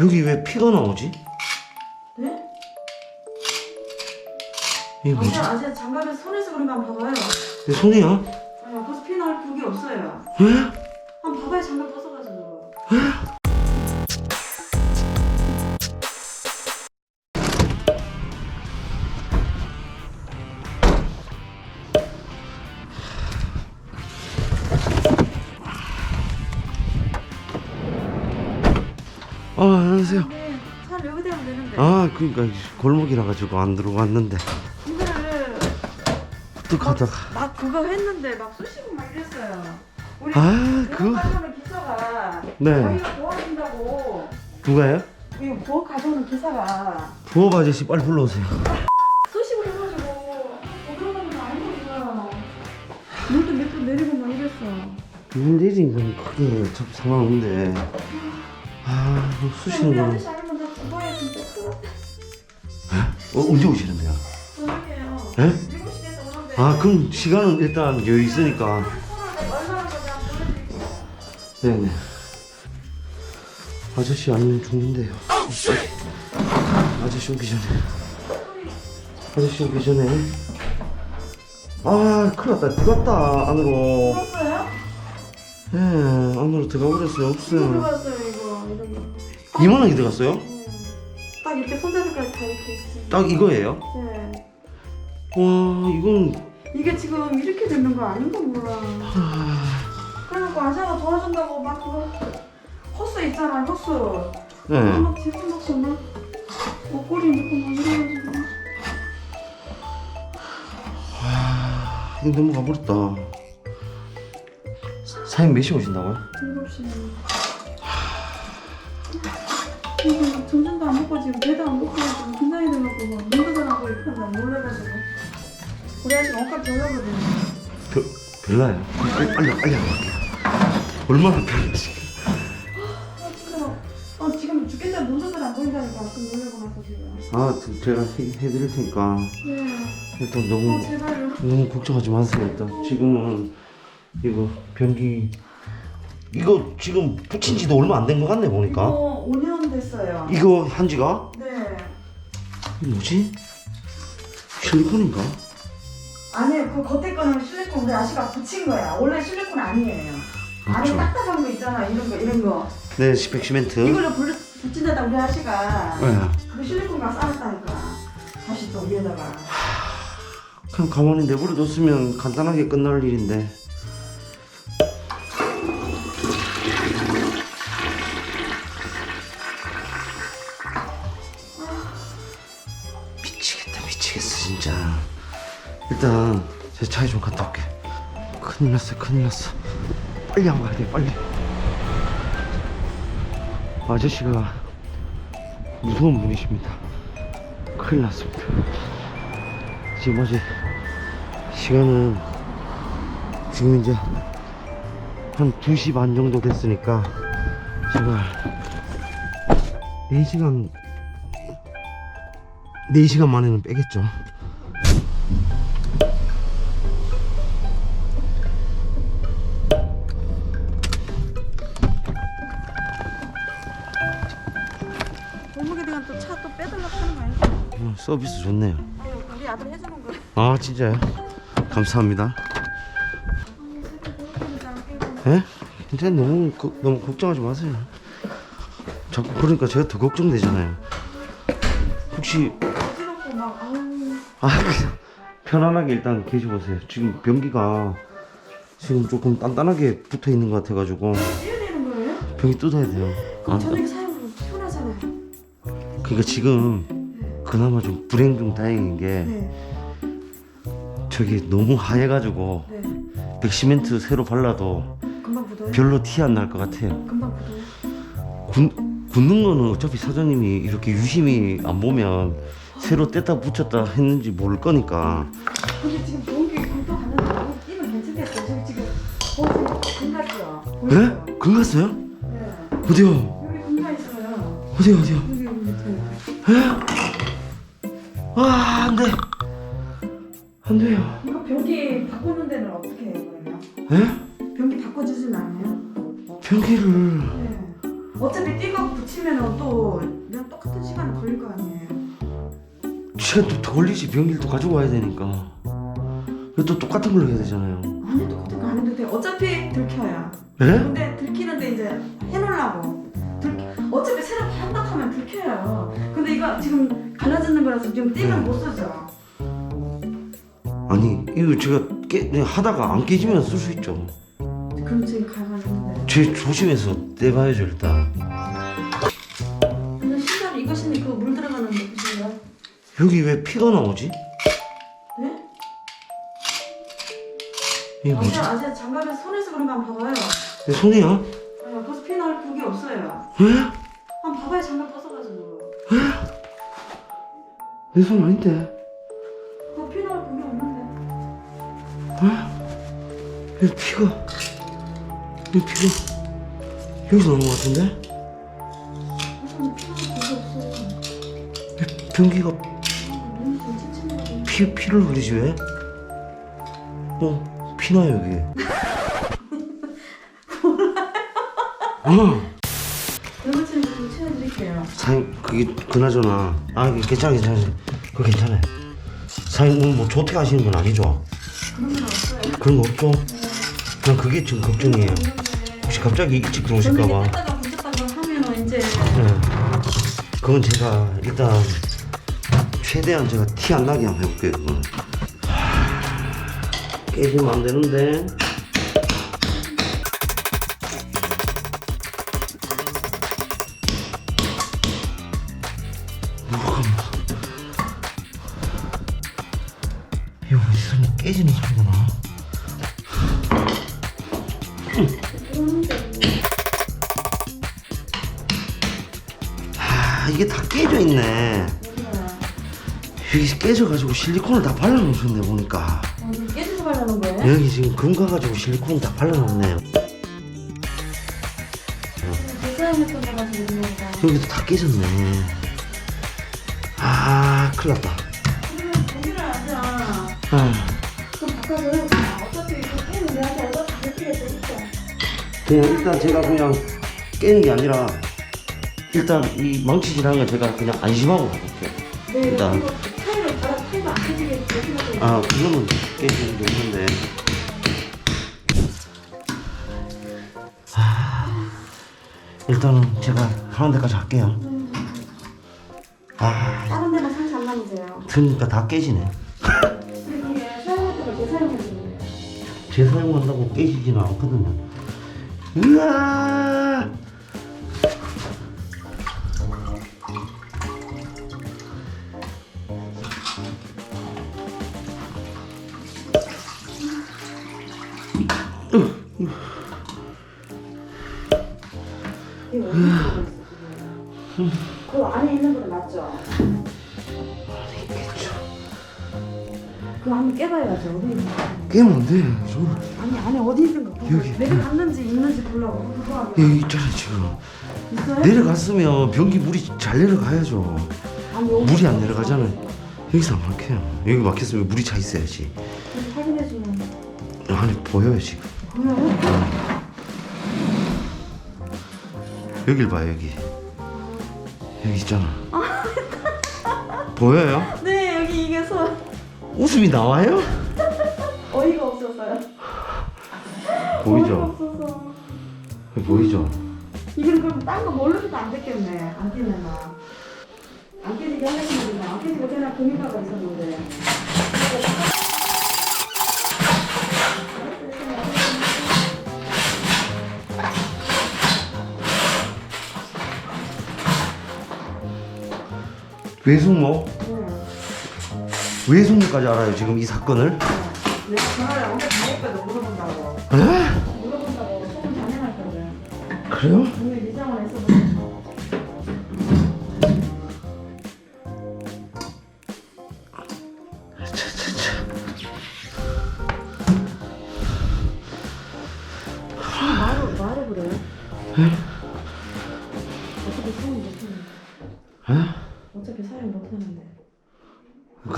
여기 왜 피가 나오지? 네? 이게 뭐지? 아직 아직 장갑에 손에서 그런가 한번 봐봐요. 내 손이야? 아니 벌써 피 나올 그게 없어요. 왜? 안녕하세요 네, 잘 여기 대면 되는데. 아 그니까 골목이라 가지고 안 들어갔는데 이거를 어떡하다가 막 그거 했는데 막 쑤시고 막 이랬어요. 우리 아그 가져오는 기사가 네. 자기가 도와준다고 누가요? 이거 부엌 가져오는 기사가 부업 아저씨 빨리 불러오세요 쑤시고 해가지고 뭐 그런 거는 아니거든요. 물도 몇 번 내리고 막 이랬어. 문제지 건 크게 접 상관없는데 아 우리 아저씨 나 죽어야 진짜 큰일 어, 언제 오시는데요? 저녁이에요. 예? 7시에서 오는데. 아 그럼 시간은 일단 여유 있으니까. 얼마나 보내드릴게요. 네네. 아저씨 아니면 죽는데요. 아저씨 오기 전에. 아저씨 오기 전에. 아 큰일 났다. 들어갔다 안으로. 들었어요? 예 안으로 들어가 버렸어요. 없어요 들어갔어요? 거. 2만 원이 들어갔어요? 음. 딱 이렇게 손잡이까지 다 이렇게 있어요. 딱 이거예요? 네. 와 이건 이게 지금 이렇게 되는 거 아닌 거 몰라. 그래갖고 아샤가 도와준다고 막 그거 호스 있잖아 호스. 네막 집어넣고 막 목걸이 넣고 막 이래가지고. 이거 넘어가 버렸다 사장님 몇 시에 오신다고요? 7시. 이 거막 점심도 안 먹고 지금 배도 안 먹고 지금 긴장이 돼갖고 막 눈도 잘안 보이고 난 놀라가지고. 우리 아직 옷값 별로거든요. 별, 별나요? 빨리 빨리 빨리 얼마나 별나지 아 진짜. 아 지금 죽겠다 눈도 잘안 보인다니까 좀 놀라고 나서 지금. 아 저- 제가 해, 해드릴 테니까 네. 일단 어 너무 제발요. 너무 걱정하지 마세요 일단 지금은 이거 변기 이거 지금 붙인 지도 얼마 안 된 것 같네 보니까 이거 5년 됐어요. 이거 한 지가 네. 이게 뭐지? 실리콘인가? 아니에요. 그 겉에 거는 실리콘 우리 아씨가 붙인 거야. 원래 실리콘 아니에요. 안에 그렇죠. 딱딱한 거 있잖아. 이런 거 이런 거. 네 스펙 시멘트 이걸로 불 붙인다다 우리 아씨가 네. 그 실리콘과 싸웠다니까. 다시 또 위에다가. 그냥 가만히 내버려 뒀으면 간단하게 끝날 일인데 미치겠어 진짜. 일단 제 차에 좀 갔다 올게. 큰일 났어 큰일 났어. 빨리 안 가야 돼 빨리. 아저씨가 무서운 분이십니다. 큰일 났습니다. 지금 아직 시간은 지금 이제 한 2시 반 정도 됐으니까 제가 4시간 4시간 만에는 빼겠죠 골목에 대한 또 차 또 빼달라고 하는 거 아니야? 어, 서비스 좋네요 아유, 우리 아들 해주는 거. 아 진짜요? 감사합니다 예? 괜찮아 너무 거- 너무 걱정하지 마세요 자꾸 그러니까 제가 더 걱정되잖아요 혹시. 아 그냥 편안하게 일단 계셔보세요 지금 변기가 지금 조금 단단하게 붙어 있는 것 같아가지고 뛰어야 되는 거예요? 변기 뜯어야 돼요 그럼 아, 저녁에 사용하면 피곤하잖아요. 그러니까 지금 그나마 좀 불행 중 다행인 게 네. 저기 너무 하얘가지고 네. 백시멘트 새로 발라도 금방? 별로 티 안 날 것 같아요 금방 굳어요? 굳, 굳는 거는 어차피 사장님이 이렇게 유심히 안 보면 새로 뗐다 붙였다 했는지 모를 거니까 근데 지금 좋은 게 금방 갔는데 너무 뛰면 괜찮겠어요. 저기 지금 거기 금갔죠? 네? 금 갔어요? 네. 어디요? 여기 금가 있어요. 어디요 어디요? 여기 여기. 아 안돼 안돼요 이거 변기 바꾸는 데는 어떻게 해요 그러면? 에? 변기 바꿔주진 않아요? 변기를 네. 어차피 띵거 붙이면은 또 그냥 똑같은 시간이 걸릴 거 아니에요. 시간 더 걸리지 또 가지고 와야 되니까 또 똑같은 걸로 해야 되잖아요 아니 똑같은 거안 해도 돼. 어차피 들켜야. 예? 근데 들키는데 이제 해놓으려고. 들 어차피 새로 한다 하면 들켜요. 근데 이거 지금 갈라지는 거라서 지금 띵은 못 쓰죠. 아니 이거 제가 깨, 그냥 하다가 안 깨지면 쓸 수 있죠 그럼 지금 가가지고. 제 조심해서 떼봐야죠 일단 근데 신발 이거 신이 그물 들어가는 거 보세요. 여기 왜 피가 나오지? 네? 이게 뭐지? 아직 장갑에 손에서 그런 거 한번 봐봐요. 내 손이야? 아, 벌써 피 나올 그게 없어요. 왜? 한번 봐봐요 장갑 벗어가지고. 내 손 아닌데 그거 피 나올 그게 없는데. 여기 피가 여기 피가 여기서 나온 것 같은데? 변기가 좀. 피, 피를 흘리지 왜? 어 피나 여기 어 이거 치는 거좀 채워드릴게요. 사장님 그게 그나저나 아 괜찮아 괜찮아 그거 괜찮아요 사장님 오늘 뭐 조퇴 하시는 건 아니죠? 그런 건 없어요. 그런 거 없죠? 난 그게 지금 걱정이에요 갑자기 일찍 들어오실까봐. 붙였다가 이제 네. 그건 제가 일단 최대한 제가 티 안 나게 한번 해볼게요 그거는. 하, 깨지면 안 되는데 여기 깨져가지고 실리콘을 다 발라놓으셨네 보니까 어, 이거 깨져서 바르는 거예요? 여기 지금 금 가가지고 실리콘을 다 발라놓네요 거 가지고 거다. 여기도 다 깨졌네 아 큰일 났다 그러면 고민을 하자. 아, 바꿔서 해볼까? 어차피 이거 어차피? 그냥 일단 제가 그냥 깨는 게 아니라 일단 이 망치질하는 건 제가 그냥 안심하고 가볼게요 네, 일단. 이거 아 그거는 깨지는 게 있는데. 아, 일단은 제가 하는 데까지 할게요. 아 다른 데만 상처 안 남으세요. 그러니까 다 깨지네. 이게 사용할 거예요. 재사용한다고 깨지지는 않거든요. 으아 이거 어디 있어? 그 안에 있는 거는 맞죠? 그 안에 깨봐야죠. 어디 있는 거. 깨면 안 돼. 저 아니 안에 어디 있는 거. 여기. 내려갔는지 있는지 보려고. 그거. 여기 있잖아 지금. 있어요? 내려갔으면 변기 물이 잘 내려가야죠. 아니, 여기 물이 안 내려가잖아요. 여기서 안 막혀요. 여기 막혔으면 물이 차 있어야지. 여기 확인해 주면 아니 보여요 지금. 여길 봐요 여기. 여기 있잖아. 보여요? 네 여기 이게 서 웃음이 나와요? 어이가 없었어요. 어이가 보이죠? 없어서. 보이죠? 이건 그럼 딴거 뭘로 해도 안 됐겠네. 안 깨면 안 깨지게 하려면 안 깨지고 그냥 공유가가 있었는데. 외숙모? 네. 외숙모까지 알아요 지금 이 사건을? 내가 전화를 언제 다했거든 물어본다고. 에? 물어본다고 소금 잔해할 건데. 그래요?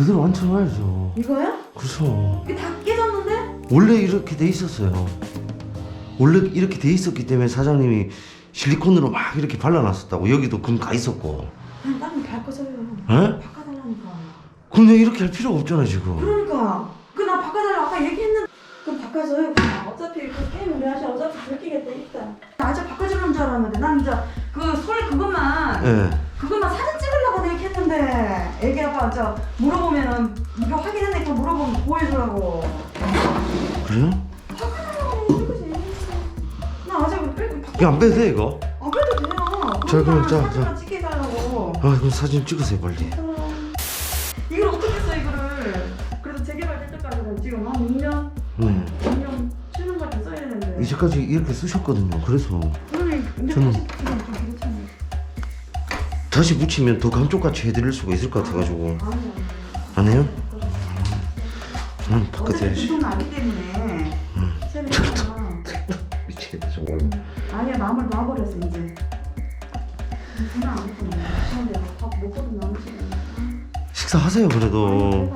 그대로 완성해야죠. 이거야? 그렇죠. 이게 다 깨졌는데? 원래 이렇게 돼 있었어요. 원래 이렇게 돼 있었기 때문에 사장님이 실리콘으로 막 이렇게 발라놨었다고 여기도 금 가 있었고 아니 나는 바꿔줘요. 에? 바꿔달라니까. 근데 이렇게 할 필요가 없잖아 지금 그러니까 그 나 바꿔달라 아까 얘기했는데 그럼 바꿔줘요 그냥 어차피 그 게임 우리 하시 어차피 들키겠다 일단 나 아직 바꿔주는 줄 알았는데 난 이제 그솔 그것만 예 그것만 사진 얘기했는데 애기 아빠 저 물어보면은 이거 확인했네 또 물어보면 보여주라고. 그래요? 나 아직 빼고 이거 안 빼도 돼 이거? 안 빼도 돼요. 자, 그럼 자, 사진만 찍게 해달라고. 아 그럼 사진 찍으세요 빨리. 이걸 어떻게 써 이거를? 그래도 재개발 될 때까지는 지금 한 6년? 네. 6년 7년밖에 써야 되는데. 이제까지 이렇게 쓰셨거든요 그래서. 근데 저는- 지금 다시 붙이면 더 감쪽같이 해드릴 수가 있을 것 같아가지고. 안 해요? 응 바꿔드려야지. 돈 아기 때문에. 했잖아 미치겠다 정말 아니야 마음을 놔버렸어 이제. 근데 식사하세요 그래도.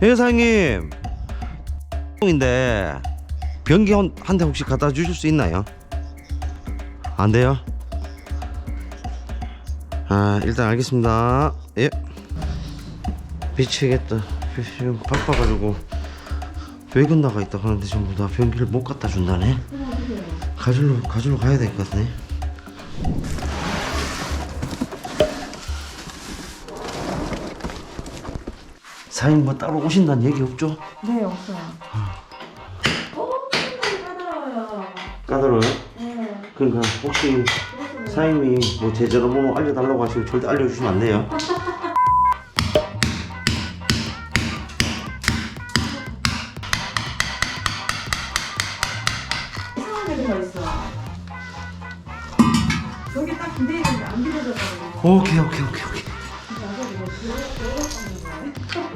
사장님. 인데 변기 한 대 혹시 갖다 주실 수 있나요? 안 돼요? 아 일단 알겠습니다. 예. 미치겠다. 지금 바빠가지고. 외근 나가 있다 하는데 전부 다 변기를 못 갖다 준다네. 가지러 가지러 가야 될 것 같네. 사장님 뭐 따로 오신다는 얘기 없죠? 네 없어요. 어 굉장히 까다로워요. 까다로워요? 네. 그러니까 혹시 사장님이 뭐 제대로 뭐 알려달라고 하시면 절대 알려주시면 안 돼요. 이상한 데가 있어 여기 딱 기대 있는데 안 빌려져가지고 오케이 오케이 오케이 오케이.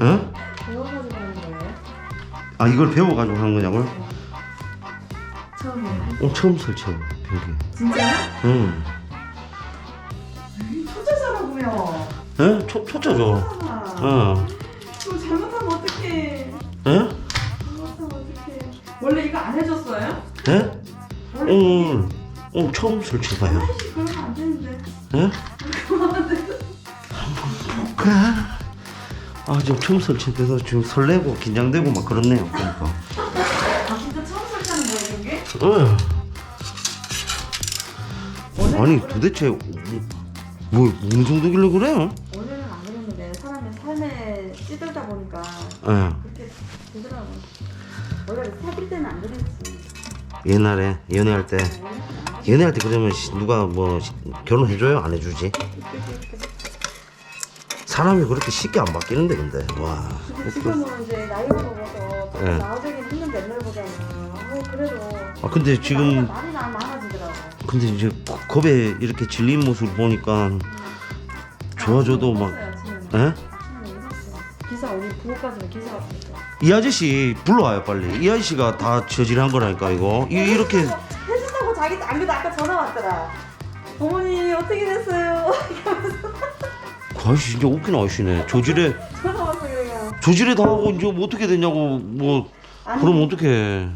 어? 배워가지고 하는 거예요? 아 이걸 배워가지고 하는 거냐고요? 처음에 어 처음 설치한 변기. 진짜요? 응. 에? 초 초짜죠. 어. 그럼 잘못하면 어떡해 에? 잘못하면 어떡해 원래 이거 안 해줬어요? 에? 원래 오늘 오늘 처음 설치해봐요. 아이씨 그러면 안 되는데 에? 그래. 아 지금 처음 설치돼서 지금 설레고 긴장되고 막 그렇네요. 그러니까. 아 진짜 처음 설치하는 거예요 이게? 응. 아니 도대체 뭐 어느 정도길래 그래요? 원래는 안 그랬는데 사람의 삶에 찌들다 보니까 예. 그렇게 되더라고 원래 사귈 때는 안 그랬지 옛날에 연애할 때 연애할 때 그러면 시- 누가 뭐 시- 결혼해줘요? 안 해주지? 사람이 그렇게 쉽게 안 바뀌는데 근데 와 지금은 이제 나이가 먹어서 네. 나아지긴 했는데 옛날보다는 어, 그래도 아 근데 지금 나 많아지더라고 근데 이제 거- 겁에 이렇게 질린 모습 보니까 좋아져도 막 에? 기사 이 아저씨 불러와요 빨리. 이 아저씨가 다 저질한 거라니까 이거. 이, 이렇게. 해준다고 자기 안 그래도 아까 전화 왔더라. 어머니 어떻게 됐어요? 그 아저씨 진짜 웃긴 아저씨네. 저질에. 전화 왔어 그래요 저질에 당하고 이제 뭐 어떻게 되냐고 뭐. 아니, 그럼 어떻게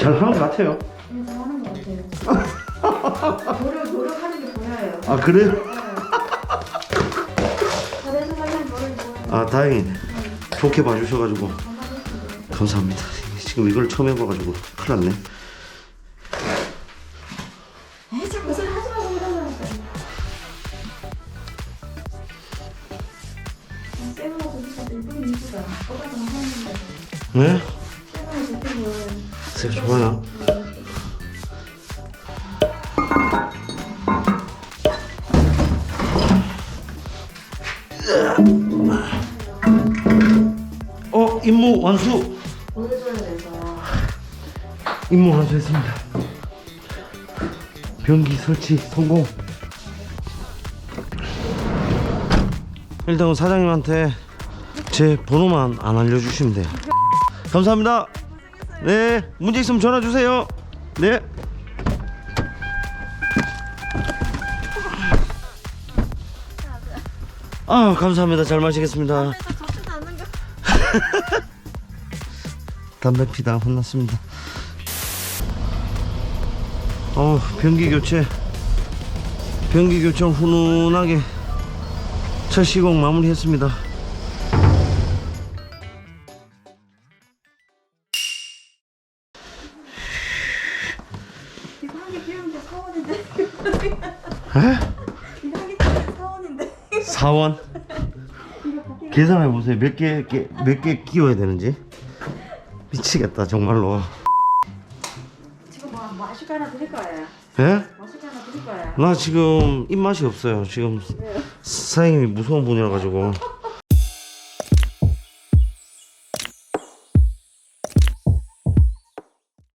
잘하는 것 같아요. 네, 잘하는 것 같아요. 노력, 노력하는 게 보여요. 아 그래요? 잘해주려면 노력이 보여요. 아 다행이네. 좋게 봐주셔가지고. 감사합니다. 지금 이걸 처음 해봐가지고 큰일 났네. 에이 자꾸 하지 말고 이쁘다 하는데? 네? 색 좋아요 어 임무 완수 보여줘야 돼서 임무 완수했습니다 변기 설치 성공 일단 사장님한테 제 번호만 안 알려주시면 돼요. 감사합니다. 네, 문제 있으면 전화 주세요. 네. 아, 감사합니다. 잘 마시겠습니다. 담배 피다 혼났습니다. 어, 변기 교체. 변기 교체 훈훈하게 첫 시공 마무리했습니다. 비우는데 사원인데. 이거 사원인데. 사원 계산해 보세요. 몇 개 몇 개 끼워야 되는지 미치겠다 정말로. 지금 뭐 마실 거 하나 드릴 거예요. 예? 마실 거 하나 드릴 거예요. 나 지금 입맛이 없어요. 지금? 사장님이 무서운 분이라 가지고